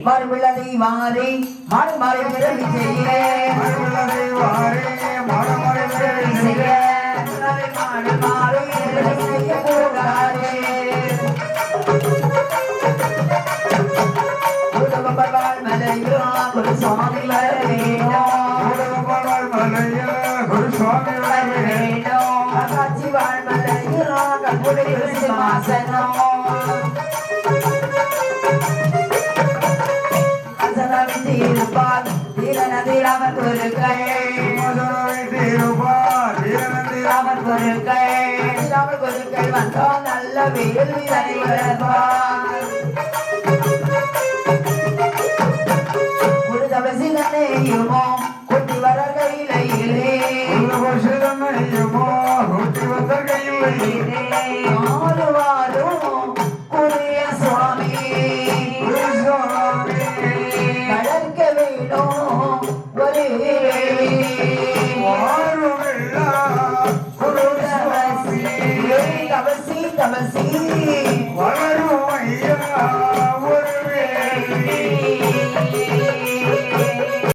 மறுபிள்ளதை வாரி மாடு மாறி பிறவி செய்ய மறுவிளதை வாரே மரமறை வேலை செய்ய செய்ய மாடு மாறி பிறவி செய்ய கூடாதே குருவப்பவாள் மலையோ குரு சுவாமி வர வேணும் ஊடகப்பாடாள் மலையில் குரு சுவாமி வர வேணும் காட்சி வாழ் மலையோ கண்புடி சிம்மாசனம். திருப்பால் தீரநதிராமன் குருக்கள் மதுரை பொருட்கள் ராமர் பொருட்கள் வந்தோம். நல்ல வேல் விதனை வளர்ப்பார். குருதவசிதனையுமோ குட்டி வர கையிலே உள்ளபோஷதனையுமோ வந்த கையில் தவசி தவசி வளரும் ஐயா ஒரு வேலை